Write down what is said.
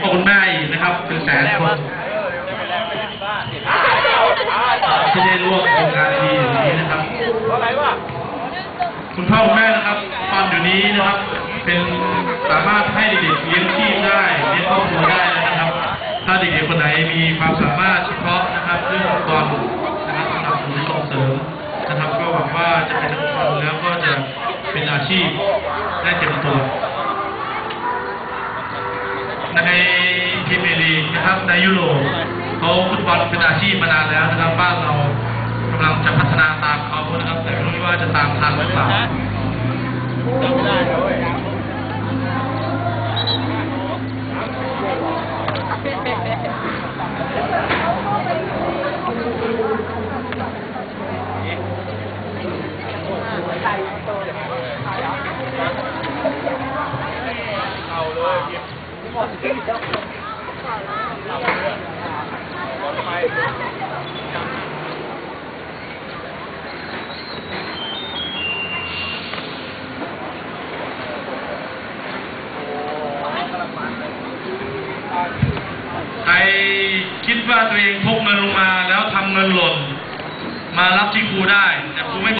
พ่อคุณแม่อีกนะครับเป็นแสนคนที่ได้ร่วมโครงการดีอย่างนี้นะครับคุณพ่อคุณแม่นะครับตอนอยู่นี้นะครับ เป็นสามารถให้เด็กๆเลี้ยงชีพได้เลี้ยงครอบครัวได้นะครับ ถ้าเด็กๆคนไหนมีความสามารถเฉพาะนะครับเรื่องอุปกรณ์นะครับสนับสนุนส่งเสริมนะครับ ก็หวังว่าจะเป็นทุกคนแล้วก็จะเป็นอาชีพได้เต็มตัว ในพรีเมียร์ลีกนะครับในยุโรปเขาฟุตบอลเป็นอาชีพมานานแล้วนะครับบ้านเรากำลังจะพัฒนาตามเขานะครับ แต่ไม่รู้ว่าจะตามทันหรือเปล่าใส่ตัว ใครคิดว่าตัวเองพกเงินลงมาแล้วทำเงินหล่น มารับที่ครูได้ แต่ครูไม่